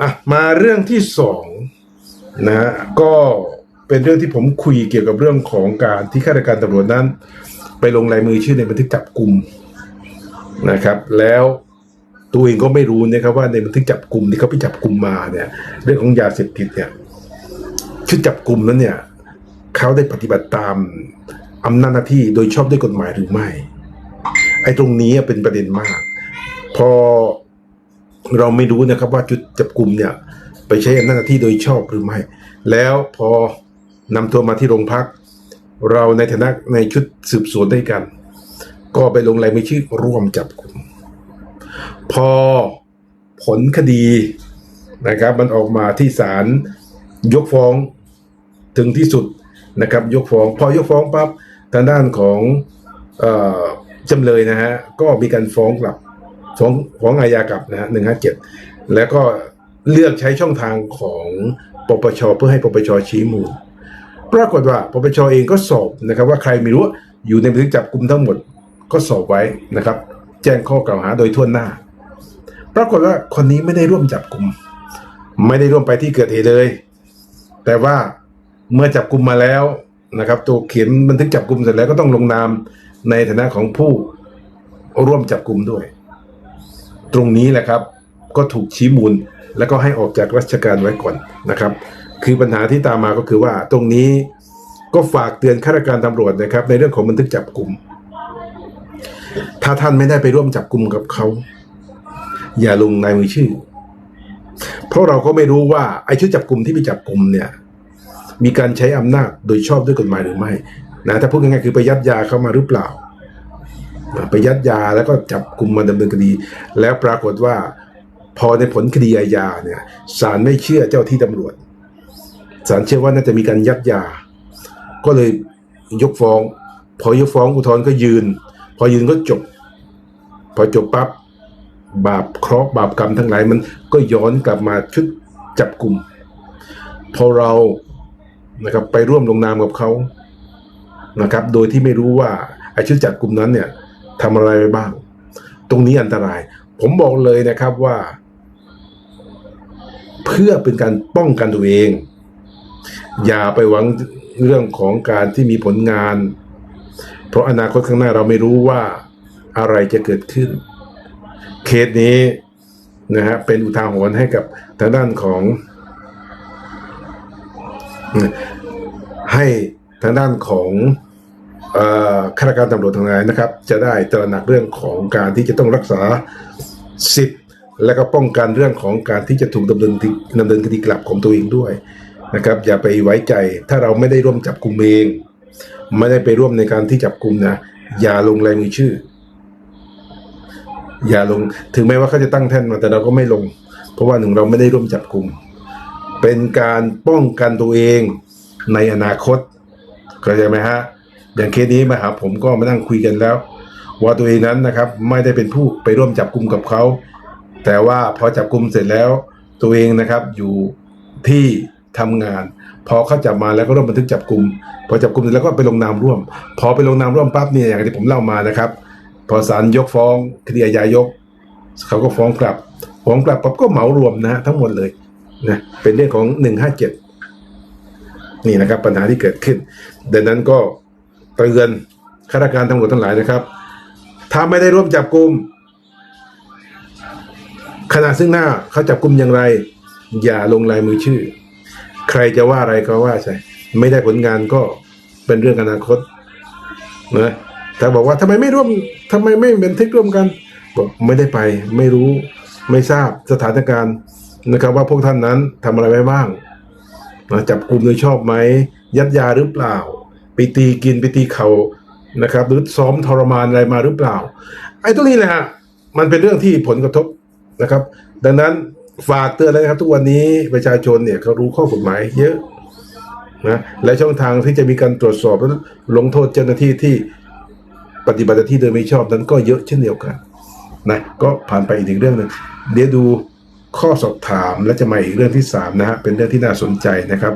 อะมาเรื่องที่สองนะฮะก็เป็นเรื่องที่ผมคุยเกี่ยวกับเรื่องของการที่ข้าราชการตำรวจนั้น ไปลงลายมือชื่อในบันทึกจับกลุ่มนะครับ แล้วตัวเองก็ไม่รู้นะครับว่าในบันทึกจับกลุ่มที่เขาไปจับกลุ่มมาเนี่ย เรื่องของยาเสพติดเนี่ยชุดจับกลุ่มนั้นเนี่ยเขาได้ปฏิบัติตามอำนาจหน้าที่โดยชอบด้วยกฎหมายหรือไม่ ไอ้ตรงนี้เป็นประเด็นมาก พอ เราไม่รู้นะครับว่าจุดจับกลุ่มเนี่ยไปใช้อำนาจหน้าที่โดยชอบหรือไม่ แล้วพอนำตัวมาที่โรงพัก เราในฐานะในชุดสืบสวนด้วยกัน ก็ไปลงรายมือชื่อร่วมจับกลุ่ม พอผลคดีนะครับ มันออกมาที่ศาลยกฟ้องถึงที่สุดนะครับ ยกฟ้องพอยกฟ้องปั๊บทางด้านของอจำเลยนะฮะก็มีการฟ้องกลับ ฟ้องฟ้องอาญากับนะฮะหนึ่งห้าเจ็ดแล้วก็เลือกใช้ช่องทางของปปชเพื่อให้ปปชชี้มูล ปรากฏว่าปปชเองก็สอบนะครับ ว่าใครไม่รู้อยู่ในบันทึกจับกลุ่มทั้งหมดก็สอบไว้นะครับ แจ้งข้อกล่าวหาโดยทั่วหน้า ปรากฏว่าคนนี้ไม่ได้ร่วมจับกลุ่ม ไม่ได้ร่วมไปที่เกิดเหตุเลย แต่ว่าเมื่อจับกลุ่มมาแล้วนะครับ ตัวเขียนบันทึกจับกลุ่มเสร็จแล้วก็ต้องลงนามในฐานะของผู้ร่วมจับกลุ่มด้วย ตรงนี้แหละครับ ก็ถูกชี้มูล แล้วก็ให้ออกจากราชการไว้ก่อนนะครับ คือปัญหาที่ตามมาก็คือว่าตรงนี้ก็ฝากเตือนข้าราชการตำรวจนะครับ ในเรื่องของบันทึกจับกลุ่ม ถ้าท่านไม่ได้ไปร่วมจับกลุ่มกับเขา อย่าลงนายมือชื่อ เพราะเราก็ไม่รู้ว่าไอ้ชุดจับกลุ่มที่ไปจับกลุ่มเนี่ย มีการใช้อำนาจโดยชอบด้วยกฎหมายหรือไม่นะถ้าพูดง่ายๆคือไปยัดยาเข้ามาหรือเปล่า ไปยัดยาแล้วก็จับกลุ่มมาดำเนินคดี แล้วปรากฏว่าพอในผลคดีอาญาเนี่ยศาลไม่เชื่อเจ้าที่ตำรวจศาลเชื่อว่าน่าจะมีการยัดยา ก็เลยยกฟ้อง พอยกฟ้องอุทธรณ์ก็ยืน พอยืนก็จบ พอจบปั๊บบาปเคราะห์บาปกรรมทั้งหลายมันก็ย้อนกลับมาชุดจับกลุ่ม พอเรานะครับไปร่วมลงนามกับเขานะครับ โดยที่ไม่รู้ว่าไอ้ชุดจับกลุ่มนั้นเนี่ย ทำอะไรไปบ้าง ตรงนี้อันตราย ผมบอกเลยนะครับว่า เพื่อเป็นการป้องกันตัวเอง อย่าไปหวังเรื่องของการที่มีผลงาน เพราะอนาคตข้างหน้าเราไม่รู้ว่าอะไรจะเกิดขึ้น เคสนี้นะฮะเป็นอุทาหรณ์ให้กับทางด้านของ ให้ทางด้านของ ข้าราชการตำรวจทั้งหลายนะครับ จะได้ตระหนักเรื่องของการที่จะต้องรักษาสิทธิ์ และก็ป้องกันเรื่องของการที่จะถูกดำเนินคดีดำเนินคดีกลับของตัวเองด้วยนะครับ อย่าไปไว้ใจถ้าเราไม่ได้ร่วมจับกลุ่มเองไม่ได้ไปร่วมในการที่จับกลุ่มนะอย่าลงลายมือชื่อ อย่าลงถึงแม้ว่าเขาจะตั้งแท่นมาแต่เราก็ไม่ลง เพราะว่าหนึ่งเราไม่ได้ร่วมจับกลุ่มเป็นการป้องกันตัวเองในอนาคตเข้าใจไหมฮะ อย่างเคสนี้มาหาผมก็มานั่งคุยกันแล้ว ว่าตัวเองนั้นนะครับไม่ได้เป็นผู้ไปร่วมจับกลุ่มกับเขา แต่ว่าพอจับกลุ่มเสร็จแล้วตัวเองนะครับอยู่ที่ทำงาน พอเขาจับมาแล้วก็ร่วมบันทึกจับกลุ่มพอจับกลุ่มเสร็จแล้วก็ไปลงนามร่วม พอไปลงนามร่วมปั๊บเนี่ยอย่างที่ผมเล่ามานะครับ พอศาลยกฟ้องคดีอาญายกเขาก็ฟ้องกลับฟ้องกลับปั๊บก็เหมารวมนะฮะทั้งหมดเลยนะเป็นเรื่องของหนึ่งห้าเจ็ดนี่นะครับปัญหาที่เกิดขึ้นดังนั้นก็ เตือนข้าราชการตำรวจทั้งหลายนะครับ ถ้าไม่ได้ร่วมจับกลุ่มขณะซึ่งหน้าเขาจับกลุ่มอย่างไร อย่าลงลายมือชื่อ ใครจะว่าอะไรก็ว่าใช่ไม่ได้ผลงานก็เป็นเรื่องอนาคตนะแต่บอกว่าทำไมไม่ร่วมทำไมไม่บันทึกร่วมกันบอกไม่ได้ไปไม่รู้ไม่ทราบสถานการณ์นะครับ ว่าพวกท่านนั้นทำอะไรไว้บ้างนะจับกลุ่มโดยชอบไหมยัดยาหรือเปล่า ไปตีกินไปตีเขานะครับ หรือซ้อมทรมานอะไรมาหรือเปล่า ไอ้ตรงนี้แหละฮะมันเป็นเรื่องที่ผลกระทบนะครับ ดังนั้นฝากเตือนเลยนะครับ ทุกวันนี้ประชาชนเนี่ยเขารู้ข้อกฎหมายเยอะนะและช่องทางที่จะมีการตรวจสอบและลงโทษเจ้าหน้าที่ที่ปฏิบัติหน้าที่โดยไม่ชอบนั้นก็เยอะเช่นเดียวกันนะก็ผ่านไปอีกถึงเรื่องหนึ่งเดี๋ยวดูข้อสอบถามและจะมาอีกเรื่องที่สามนะฮะเป็นเรื่องที่น่าสนใจนะครับ